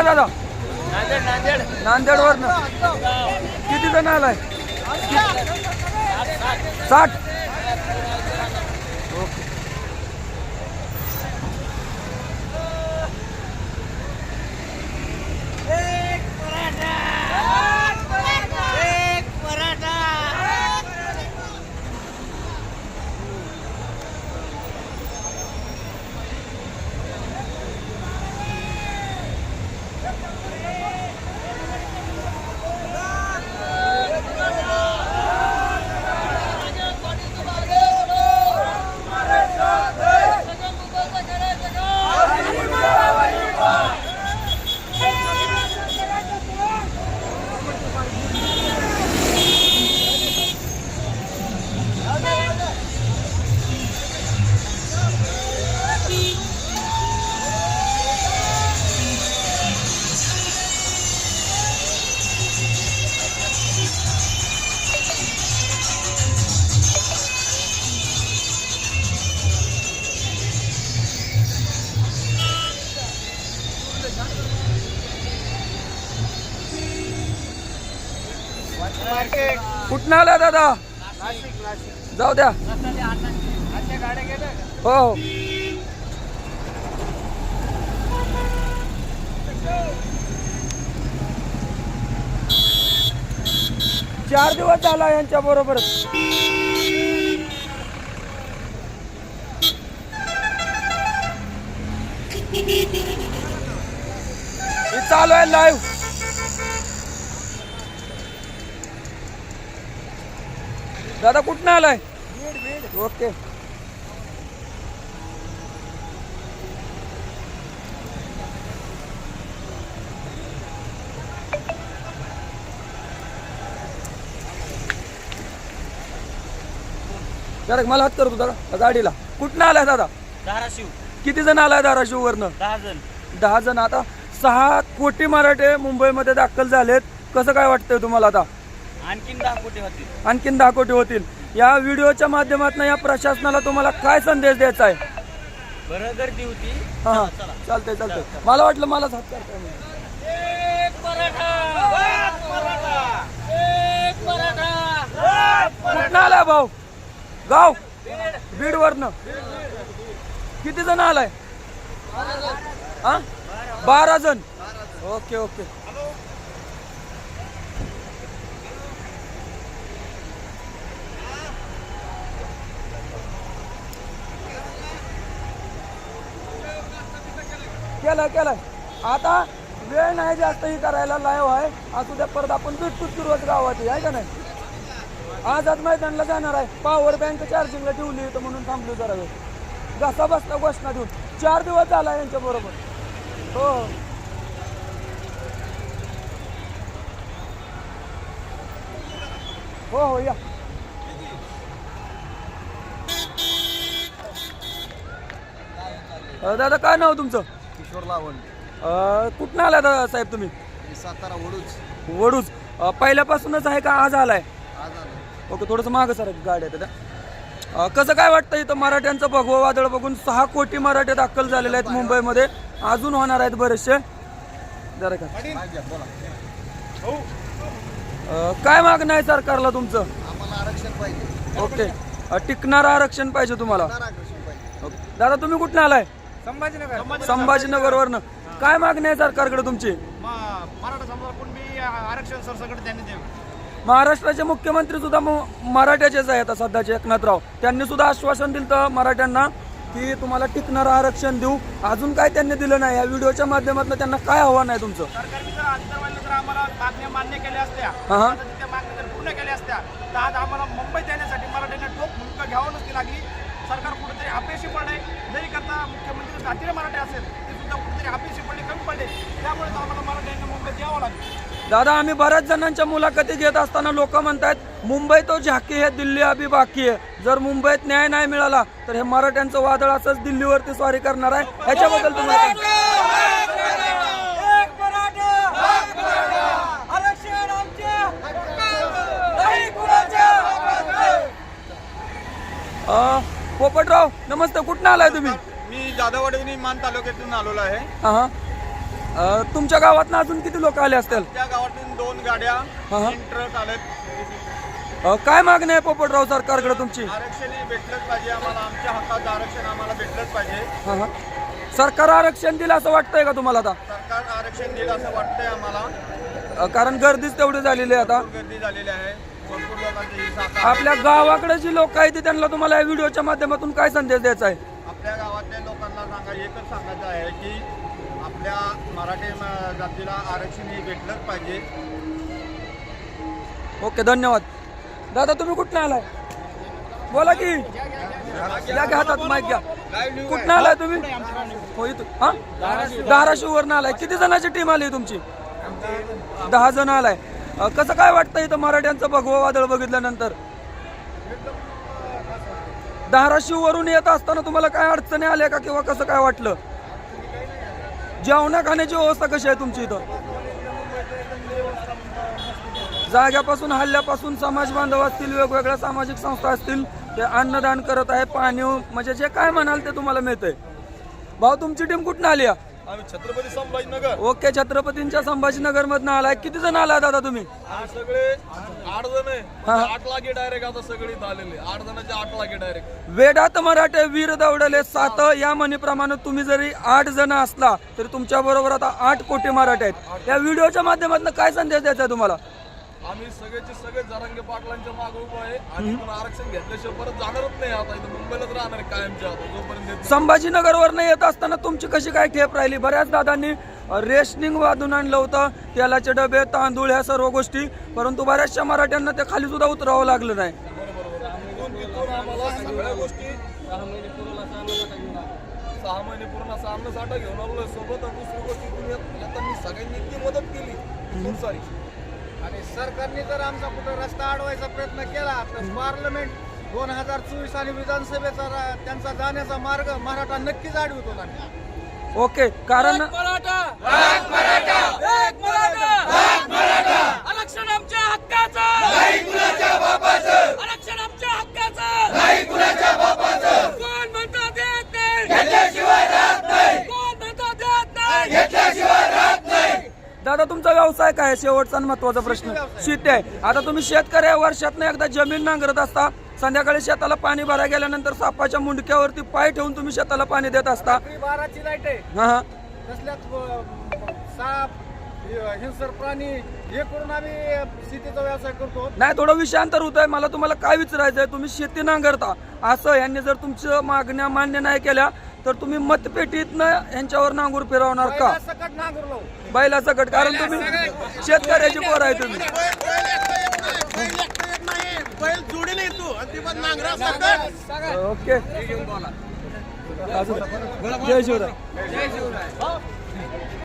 आलाय दादा नांदेड नांदेड नांदेड. वरनं किती जण आलाय? साठ. कुठनं आलाय दादा? जाऊ द्या. हो. चार दिवस झाला यांच्या बरोबरच. हे चालू आहे लाईव्ह दादा कुठनं आलाय? ओके. जरा मला हात करतो दादा गाडीला. कुठनं आलाय दादा? धाराशिव. किती जण आलाय धाराशिव वरनं? दहा जण. दहा जण. आता सहा कोटी मराठे मुंबईमध्ये दाखल झालेत. कसं काय वाटतंय तुम्हाला आता? आणखीन दहा कोटी होतील. आणखीन दहा कोटी होतील. या व्हिडिओच्या माध्यमातून या प्रशासनाला तुम्हाला काय संदेश द्यायचा आहे? बरं गर्दी होती. हा हा. चला, चला. चालतंय चालतंय. मला वाटलं हात करताय म्हणून. एक मराठा कुठनं आलाय भाऊ? गाव? बीड वरनं किती जण आलाय? हा? बारा जण. Okay okay. केलं केलं. आता वेळ नाही जास्त ही करायला लाईव्ह आहे. असू द्या परत आपण भेटतो सुरुवात गावात आहे का नाही? आज आज मैदानला जाणार आहे. पॉवर बँक चार्जिंगला ठेवली होतं म्हणून थांबलो जरा वेळ. घसा बसला घोषणा देऊन. चार दिवस झाला यांच्या बरोबर. हो. हो. हो या. दादा काय नाव तुमचं? किशोर लावण. अ, कुठनं आला दादा साहेब तुम्ही? सातारा वडूच. वडूज अ, पहिल्यापासूनच आहे का आज आलाय? आज आलो ओके थोडंसं मागं सर गाड्या त्या. अ, कसं काय वाटतं इथं मराठ्यांचं भगवं वादळ बघून सहा कोटी मराठे दाखल झालेले आहेत मुंबईमध्ये. अजून होणार आहेत बरेचसे. जरा का? अ, काय मागणं आहे सरकारला तुमचं? आम्हाला आरक्षण पाहिजे. ओके. अ, टिकणारं आरक्षण पाहिजे तुम्हाला. आरक्षण पाहिजे. ओके. दादा तुम्ही कुठनं आलाय? संभाजीनगर. संभाजीनगरवरनं. काय मागणी आहे सरकारकडे तुमची? मराठा समाजाला कुणबी आरक्षण सरसकट त्यांनी द्यावे. महाराष्ट्राचे मुख्यमंत्री सुद्धा म- मराठ्याचेच आहेत आता सध्याचे एकनाथराव. त्यांनी सुद्धा आश्वासन दिलं होतं मराठ्यांना की तुम्हाला टिकणारं आरक्षण देऊ. अजून काय त्यांनी दिलं नाही. या व्हिडिओच्या माध्यमातून त्यांना काय आव्हान आहे तुमचं? सरकारने जर जर आम्हाला मागण्या मान्य केल्या असत्या हा, हा. आता त्या मागण्या जर पूर्ण केल्या असत्या तर आज आम्हाला मुंबईत येण्यासाठी मराठ्यांना ठोक भूमिका घ्यावं नसती लागली. सरकार कुठेतरी अपयशी पडले जरी करता मुख्यमंत्री मराठी असेल ते सुद्धा कुठेतरी अपयशी पडले कमी पडले. त्यामुळे आम्हाला मराठ्यांना मुंबईत यावं लागलं. दादा आम्ही बऱ्याच जणांच्या मुलाखती घेत असताना लोक म्हणतात मुंबई तो झाकी है दिल्ली अभी बाकी आहे जर मुंबईत न्याय नाही मिळाला तर हे मराठ्यांचं वादळ असंच दिल्लीवरती स्वारी करणार आहे. ह्याच्याबद्दल तुम्हाला पोपटराव नमस्ते. कुठनं आलाय तुम्ही? मी जाधववाडी मान तालुक्यातून आलेलो आहे. हा तुमच्या गावात अजून किती लोक आले असतील? त्या गावातून दोन गाड्या हा. तीन ट्रक आलेत. अ, काय मागणी आहे पोपटराव सरकारकडे तुमची? आरक्षण हे भेटलंच पाहिजे. आम्हाला आमच्या हक्काचं आरक्षण आम्हाला भेटलंच पाहिजे. हा, हा. सरकार आरक्षण दिलं असं वाटतंय का तुम्हाला आता? सरकार आरक्षण दिलं असं वाटतंय आम्हाला. अ, कारण गर्दीच तेवढी झालेली आहे आता. गर्दी झालेली आहे. भरपूर लोकांची ही साखर आहे. आपल्या गावाकडे जी लोक आहेत ती त्यांना तुम्हाला या व्हिडिओच्या माध्यमातून काय संदेश द्यायचा आहे? आपल्या गावातल्या लोकांना सांगा एकच सांगायचं आहे की आपल्या मराठी जातीला आरक्षण हे भेटलंच पाहिजे. ओके धन्यवाद. दादा तुम्ही कुठनं आलाय? बोला की. या घ्या हातात माईक घ्या. कुठनं आलाय तुम्ही? हो इथून. हा? धाराशिववरनं आलाय. किती जणांची टीम आली तुमची? दहा जण आलाय. कसं काय वाटतं इथं मराठ्यांचं भगवं वादळ बघितल्यानंतर? धाराशिववरून येत असताना तुम्हाला काय अडचणी आल्या का किंवा कसं काय वाटलं? जेवणा खाण्याची व्यवस्था कशी आहे तुमची इथं? जाग्यापासून हल्ल्यापासून समाज बांधव असतील वेगवेगळ्या सामाजिक संस्था असतील ते अन्नदान करत आहे पाणी म्हणजे जे काय म्हणाल ते तुम्हाला मिळतंय. भाऊ तुमची टीम कुठून आली आहे? आम्ही छत्रपती संभाजीनगर. ओके छत्रपतींच्या संभाजीनगर मधून आलाय. किती जण आलाय दादा तुम्ही? सगळे आठ जण आहे. हा. म्हणजे आठ लागे डायरेक्ट आता सगळे इथं आलेले आठ जणांचे आठ लागे डायरेक्ट वेडात मराठे वीर दौडले सात या म्हणीप्रमाणे तुम्ही जरी आठ जण असला तरी तुमच्या बरोबर आता आठ कोटी मराठे आहेत. या व्हिडिओच्या माध्यमातून काय संदेश द्यायचा आहे तुम्हाला? आम्ही सगळेचे सगळे जरांगे पाटलांच्या मागे उभं आहे. आणि पण आरक्षण घेतल्याशिवाय परत जाणारच नाही आता. इथं मुंबईलाच राहणार कायमच्या आता. जोपर्यंत. संभाजीनगरवरनं येत असताना तुमची कशी काय ठेप राहिली? बऱ्याच दादांनी रेशनिंग वाजून आणलं होतं. तेलाचे डबे तांदूळ ह्या सर्व गोष्टी. परंतु बऱ्याचशा मराठ्यांना ते खाली सुद्धा उतरावं लागलं नाही. सगळ्या गोष्टी सहा महिने पूर्ण असा अन्नसाठा घेऊन आलो सोबत दुसरी गोष्ट सगळ्यांनी इतकी मदत केली. खूप सारी. आणि सरकारने जर आमचा कुठं रस्ता अडवायचा प्रयत्न केला तर पार्लमेंट दोन हजार चोवीस आणि विधानसभेचा रा- त्यांचा जाण्याचा मार्ग मराठा नक्कीच अडवितो त्यांनी. ओके कारण आरक्षण आमच्या हक्काचं! आरक्षण आमच्या हक्काचं कोण म्हणतो देत नाही कोण म्हणतो देत नाही दादा तुमचा व्यवसाय काय? शेवटचा आणि महत्त्वाचा प्रश्न. शेती आहे. आता तुम्ही शेतकरी वर्षातनं एकदा जमीन नांगरत असता संध्याकाळी शेताला पाणी भरा गेल्यानंतर सापाच्या मुंडक्यावरती पाय ठेवून तुम्ही शेताला पाणी देत असता. बाराची लाइट आहे. हा साप हिंसर प्राणी हे करून आम्ही शेतीचा व्यवसाय करतो. नाही थोडं विषयांतर होत आहे मला तुम्हाला काय विचारायचं आहे तुम्ही शेती नांगरता. असं यांनी जर तुमच्या मागण्या मान्य नाही केल्या तर तुम्ही मतपेटीतनं यांच्यावर नांगूर फिरवणार का? बैला सकट कारण तुम्ही शेतकऱ्याची पोर आहे तुम्ही. ओके. जय शिवराय.